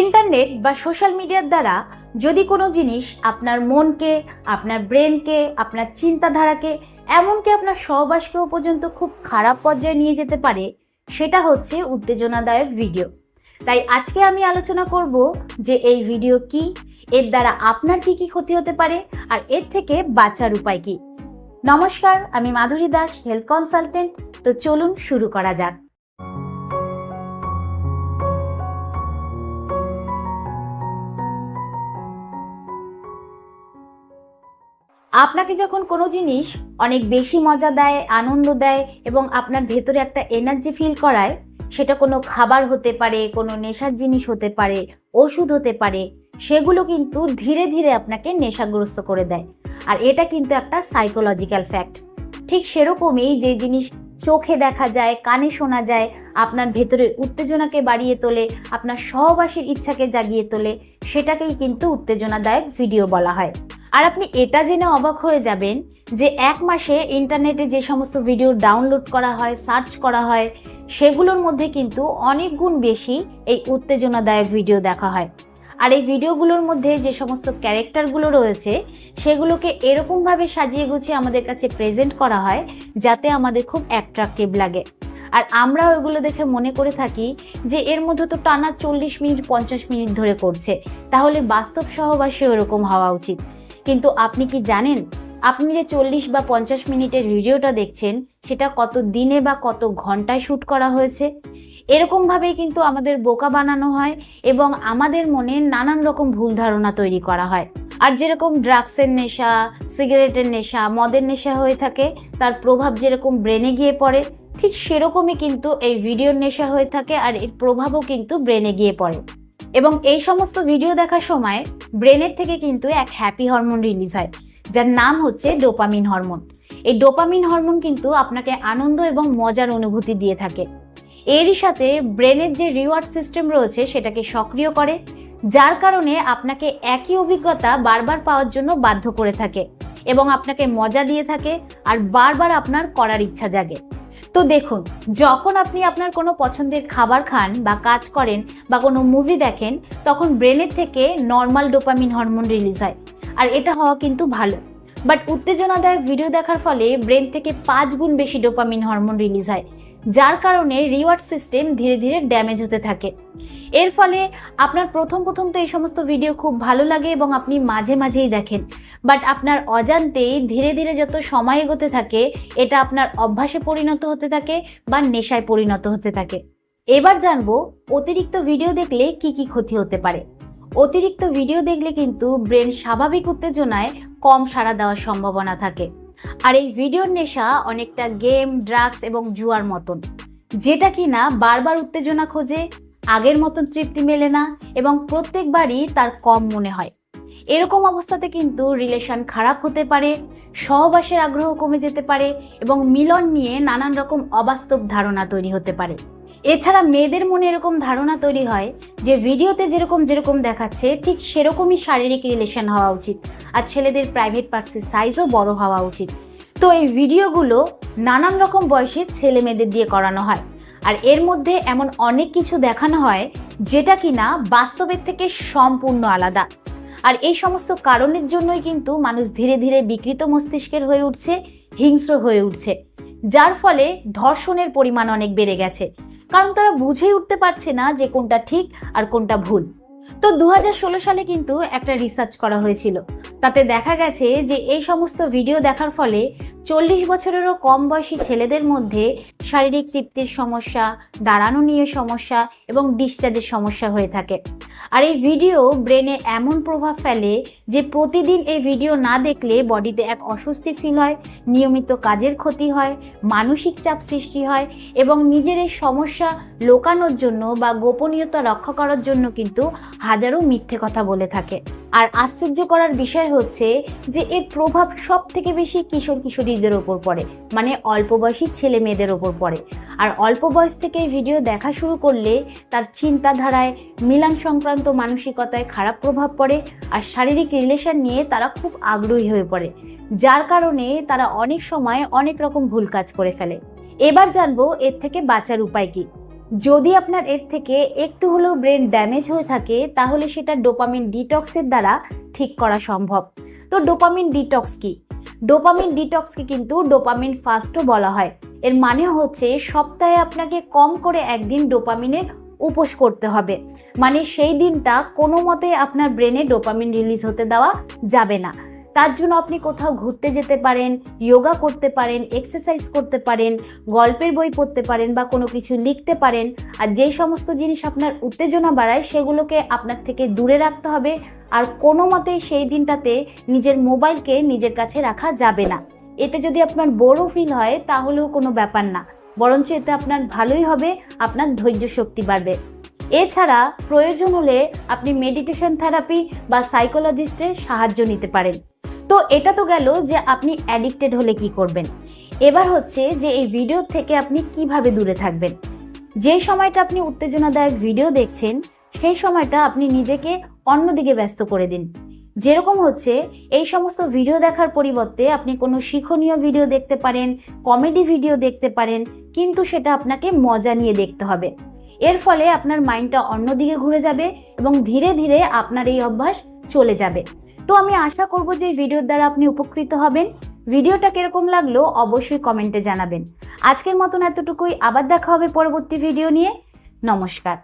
Internet বা social মিডিয়ার দ্বারা যদি কোনো জিনিস আপনার মনকে, আপনার ব্রেনকে, আপনার চিন্তাধারাকে, এমনকি আপনার সহবাসকেও পর্যন্ত খুব খারাপ পর্যায়ে নিয়ে যেতে পারে, সেটা হচ্ছে উত্তেজনাদায়ক ভিডিও। তাই আজকে আমি আলোচনা করব যে এই ভিডিও কি, এর দ্বারা আপনার কি কি ক্ষতি হতে পারে, আর এর থেকে বাঁচার উপায় কি। নমস্কার, আমি মাধুরী দাস, হেলথ কনসালটেন্ট। তো চলুন শুরু করা যাক। আপনাকে যখন কোনো জিনিস অনেক বেশি মজা দেয়, আনন্দ দেয় এবং আপনার ভেতরে একটা এনার্জি ফিল করায়, সেটা কোনো খাবার হতে পারে, কোনো নেশার জিনিস হতে পারে, ওষুধ হতে পারে, সেগুলো কিন্তু ধীরে ধীরে আপনাকে নেশাগ্রস্ত করে দেয়। আর এটা কিন্তু একটা সাইকোলজিক্যাল ফ্যাক্ট ঠিক সেরকমই যে জিনিস চোখে দেখা যায়, কানে শোনা যায়, আপনার ভেতরে উত্তেজনাকে বাড়িয়ে তোলে, আপনার সহবাসীর ইচ্ছাকে জাগিয়ে তোলে, সেটাকেই কিন্তু উত্তেজনাদায়ক ভিডিও বলা হয়। আর আপনি এটা জেনে অবাক হয়ে যাবেন যে এক মাসে ইন্টারনেটে যে সমস্ত ভিডিও ডাউনলোড করা হয়, সার্চ করা হয়, সেগুলোর মধ্যে কিন্তু অনেক গুণ বেশি এই উত্তেজনাদায়ক ভিডিও দেখা হয়। আর এই ভিডিওগুলোর মধ্যে যে সমস্ত ক্যারেক্টারগুলো রয়েছে, সেগুলোকে এরকমভাবে সাজিয়ে গুছিয়ে আমাদের কাছে প্রেজেন্ট করা হয়, যাতে আমাদের খুব অ্যাট্রাকটিভ লাগে। আর আমরা ওইগুলো দেখে মনে করে থাকি যে এর মধ্যে তো টানা চল্লিশ মিনিট, পঞ্চাশ মিনিট ধরে করছে। তাহলে বাস্তব সহবাসী ওরকম হওয়া উচিত। কিন্তু আপনি কি জানেন? আপনি যে চল্লিশ বা পঞ্চাশ মিনিটের ভিডিওটা দেখছেন, সেটা কত দিনে বা কত ঘন্টায় শ্যুট করা হয়েছে? এরকমভাবেই কিন্তু আমাদের বোকা বানানো হয় এবং আমাদের মনে নানান রকম ভুল ধারণা তৈরি করা হয়। আর যেরকম ড্রাগসের নেশা, সিগারেটের নেশা, মদের নেশা হয়ে থাকে, তার প্রভাব যেরকম ব্রেনে গিয়ে পড়ে, ঠিক সেরকমই কিন্তু এই ভিডিওর নেশা হয়ে থাকে আর এর প্রভাবও কিন্তু ব্রেনে গিয়ে পড়ে। এবং এই সমস্ত ভিডিও দেখার সময় ব্রেনের থেকে কিন্তু এক হ্যাপি হরমোন রিলিজ হয়, যার নাম হচ্ছে ডোপামিন হরমোন এই ডোপামিন হরমোন কিন্তু আপনাকে আনন্দ এবং মজার অনুভূতি দিয়ে থাকে। এরই সাথে ব্রেনের যে রিওয়ার্ড সিস্টেম রয়েছে, সেটাকে সক্রিয় করে, যার কারণে আপনাকে একই অভিজ্ঞতা বারবার পাওয়ার জন্য বাধ্য করে থাকে এবং আপনাকে মজা দিয়ে থাকে আর বারবার আপনার করার ইচ্ছা জাগে। তো দেখুন, যখন আপনি আপনার কোনো পছন্দের খাবার খান বা কাজ করেন বা কোনো মুভি দেখেন, তখন ব্রেনের থেকে নর্মাল ডোপামিন হরমোন রিলিজ হয়। আর এটা হওয়া কিন্তু ভালো। বাট উত্তেজনাদায়ক ভিডিও দেখার ফলে ব্রেন থেকে পাঁচ গুণ বেশি ডোপামিন হরমোন রিলিজ হয়। যার কারণে রিওয়ার্ড সিস্টেম ধীরে ধীরে ড্যামেজ হতে থাকে। এর ফলে আপনার প্রথম প্রথম তো এই সমস্ত ভিডিও খুব ভালো লাগে এবং আপনি মাঝে মাঝেই দেখেন। বাট আপনার অজান্তেই ধীরে ধীরে যত সময় এগোতে থাকে, এটা আপনার অভ্যাসে পরিণত হতে থাকে বা নেশায় পরিণত হতে থাকে। এবার জানব অতিরিক্ত ভিডিও দেখলে কি কি ক্ষতি হতে পারে। অতিরিক্ত ভিডিও দেখলে কিন্তু ব্রেন স্বাভাবিক উত্তেজনায় কম সাড়া দেওয়ার সম্ভাবনা থাকে। আর এই ভিডিওর নেশা অনেকটা গেম, ড্রাগস এবং জুয়ার মতন। যেটা কিনা বারবার উত্তেজনা খোঁজে, আগের মতন তৃপ্তি মেলে না এবং প্রত্যেকবারই তার কম মনে হয়। এরকম অবস্থাতে কিন্তু রিলেশন খারাপ হতে পারে, সহবাসের আগ্রহ কমে যেতে পারে এবং মিলন নিয়ে নানান রকম অবাস্তব ধারণা তৈরি হতে পারে। এছাড়া মেয়েদের মনে এরকম ধারণা তৈরি হয় যে ভিডিওতে যেরকম যেরকম দেখাচ্ছে, ঠিক সেরকমই শারীরিক রিলেশন হওয়া উচিত আর ছেলেদের প্রাইভেট পার্টসের সাইজও বড় হওয়া উচিত। তো এই ভিডিওগুলো নানান রকম বয়সে ছেলে মেয়েদের দিয়ে করানো হয় আর এর মধ্যে এমন অনেক কিছু দেখানো হয় যেটা কিনা বাস্তবের থেকে সম্পূর্ণ আলাদা। আর এই সমস্ত কারণের জন্যই কিন্তু মানুষ ধীরে ধীরে বিকৃত মস্তিষ্কের হয়ে উঠছে, হিংস্র হয়ে উঠছে, যার ফলে ধর্ষণের পরিমাণ অনেক বেড়ে গেছে। কারণ তারা বুঝেই উঠতে পারছে না যে কোনটা ঠিক আর কোনটা ভুল। তো দু হাজার ষোলো সালে কিন্তু একটা রিসার্চ করা হয়েছিল। তাতে দেখা গেছে যে এই সমস্ত ভিডিও দেখার ফলে চল্লিশ বছরেরও কম বয়সী ছেলেদের মধ্যে শারীরিক তৃপ্তির সমস্যা দাঁড়ানো নিয়ে সমস্যা এবং ডিসচার্জের সমস্যা হয়ে থাকে। আর এই ভিডিও ব্রেনে এমন প্রভাব ফেলে যে প্রতিদিন এই ভিডিও না দেখলে বডিতে এক অস্বস্তি ফিল হয়, নিয়মিত কাজের ক্ষতি হয়, মানসিক চাপ সৃষ্টি হয় এবং নিজের এই সমস্যা লোকানোর জন্য বা গোপনীয়তা রক্ষা করার জন্য কিন্তু হাজারো মিথ্যে কথা বলে থাকে। আর আশ্চর্য করার বিষয় হচ্ছে যে এর প্রভাব সব থেকে বেশি কিশোর কিশোরীদের ওপর পড়ে মানে অল্প বয়সী ছেলে মেয়েদের ওপর পড়ে। আর অল্প বয়স থেকে ভিডিও দেখা শুরু করলে তার চিন্তাধারায় মিলান সংক্রান্ত মানসিকতায় খারাপ প্রভাব পড়ে আর শারীরিক রিলেশন নিয়ে তারা খুব আগ্রহী হয়ে পড়ে, যার কারণে তারা অনেক সময় অনেক রকম ভুল কাজ করে ফেলে। এবার জানব এর থেকে বাঁচার উপায় কি। যদি আপনার এর থেকে একটু হলেও ব্রেন ড্যামেজ হয়ে থাকে, তাহলে সেটা ডোপামিন ডিটক্সের দ্বারা ঠিক করা সম্ভব। তো ডোপামিন ডিটক্স কি? ডোপামিন ডিটক্সকে কিন্তু ডোপামিন ফাস্টও বলা হয়। এর মানে হচ্ছে সপ্তাহে আপনাকে কম করে একদিন ডোপামিনের উপোস করতে হবে। মানে সেই দিনটা কোনো মতে আপনার ব্রেনে ডোপামিন রিলিজ হতে দেওয়া যাবে না। তার জন্য আপনি কোথাও ঘুরতে যেতে পারেন যোগা করতে পারেন এক্সারসাইজ করতে পারেন, গল্পের বই পড়তে পারেন বা কোনো কিছু লিখতে পারেন, আর যেই সমস্ত জিনিস আপনার উত্তেজনা বাড়ায় সেগুলোকে আপনার থেকে দূরে রাখতে হবে, আর কোনো মতেই সেই দিনটাতে নিজের মোবাইলকে নিজের কাছে রাখা যাবে না। এতে যদি আপনার বড়ো ফিল হয় তাহলেও কোনো ব্যাপার না, বরঞ্চ এতে আপনার ভালোই হবে, আপনার ধৈর্য শক্তি বাড়বে। এছাড়া প্রয়োজন হলে আপনি মেডিটেশন থেরাপি বা সাইকোলজিস্টের সাহায্য নিতে পারেন। তো এটা তো গেল যে আপনি অ্যাডিক্টেড হলে কি করবেন। এবার হচ্ছে যে এই ভিডিও থেকে আপনি কীভাবে দূরে থাকবেন। যে সময়টা আপনি উত্তেজনাদায়ক ভিডিও দেখছেন, সেই সময়টা আপনি নিজেকে অন্যদিকে ব্যস্ত করে দিন। যেরকম হচ্ছে, এই সমস্ত ভিডিও দেখার পরিবর্তে আপনি কোনো শিক্ষণীয় ভিডিও দেখতে পারেন কমেডি ভিডিও দেখতে পারেন, কিন্তু সেটা আপনাকে মজা নিয়ে দেখতে হবে। এর ফলে আপনার মাইন্ডটা অন্যদিকে ঘুরে যাবে এবং ধীরে ধীরে আপনার এই অভ্যাস চলে যাবে। তো আমি আশা করব যে ভিডিওর দ্বারা আপনি উপকৃত হবেন। ভিডিওটা কীরকম লাগল অবশ্যই কমেন্টে জানাবেন। আজকের মতন এতটুকুই। আবার দেখা হবে পরবর্তী ভিডিও নিয়ে। নমস্কার।